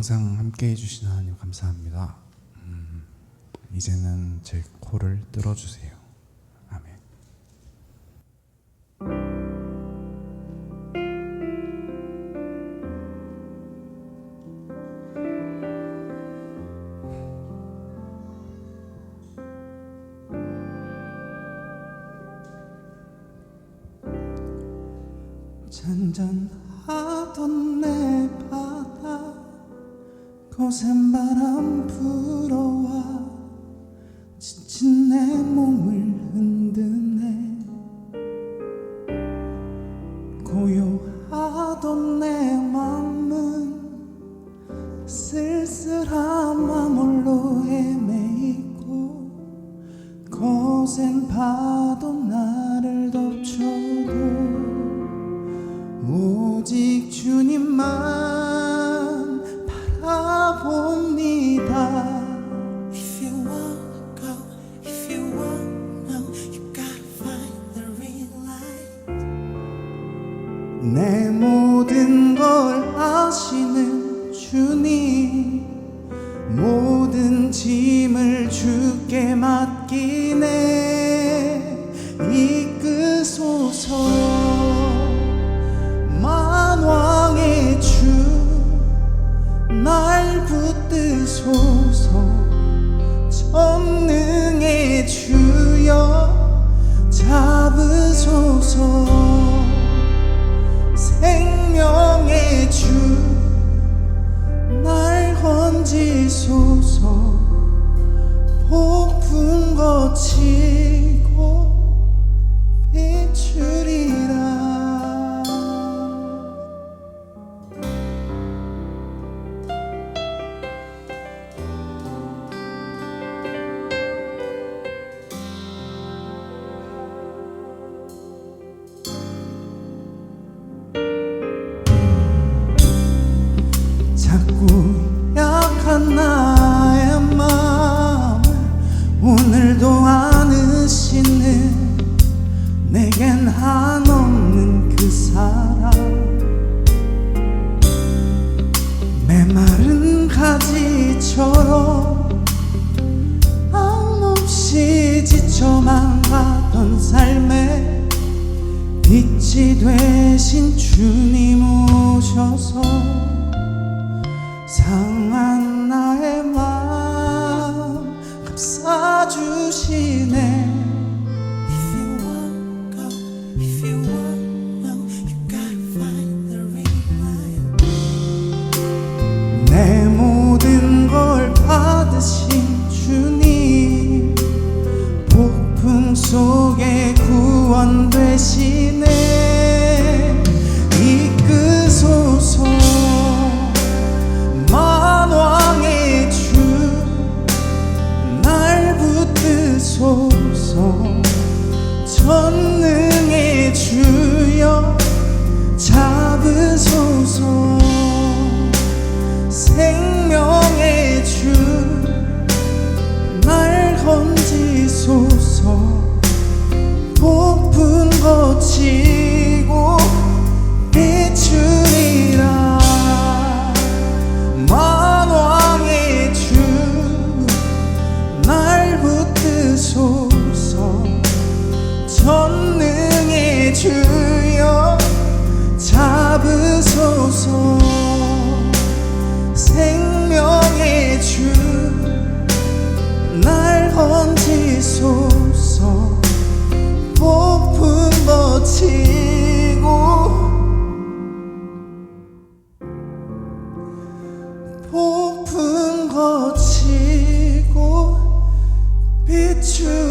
항상 함께 해주시는 하나님 감사합니다. 음, 이제는 제 코를 뚫어주세요. 아멘. 잔잔하던 내 거센 바람 불어와 지친 내 몸을 흔드네. 고요하던 내 맘은 쓸쓸한 마음홀로 헤매이고 거센 파도 내 모든 걸 아시는 주님 모든 짐을 주께 맡기네. 이끄소서. 만왕의 주 날 붙드소서. 전능의 주여 잡으소서 메마른 가지처럼 한없이 지쳐만 가던 삶에 빛이 되신 주님 오셔서 붙드소서. 전능의 주여 잡으소서. 생명의 주 날 건지소서. 폭풍 거치 날 건지소서. 폭풍 거치고 폭풍 거치고 비추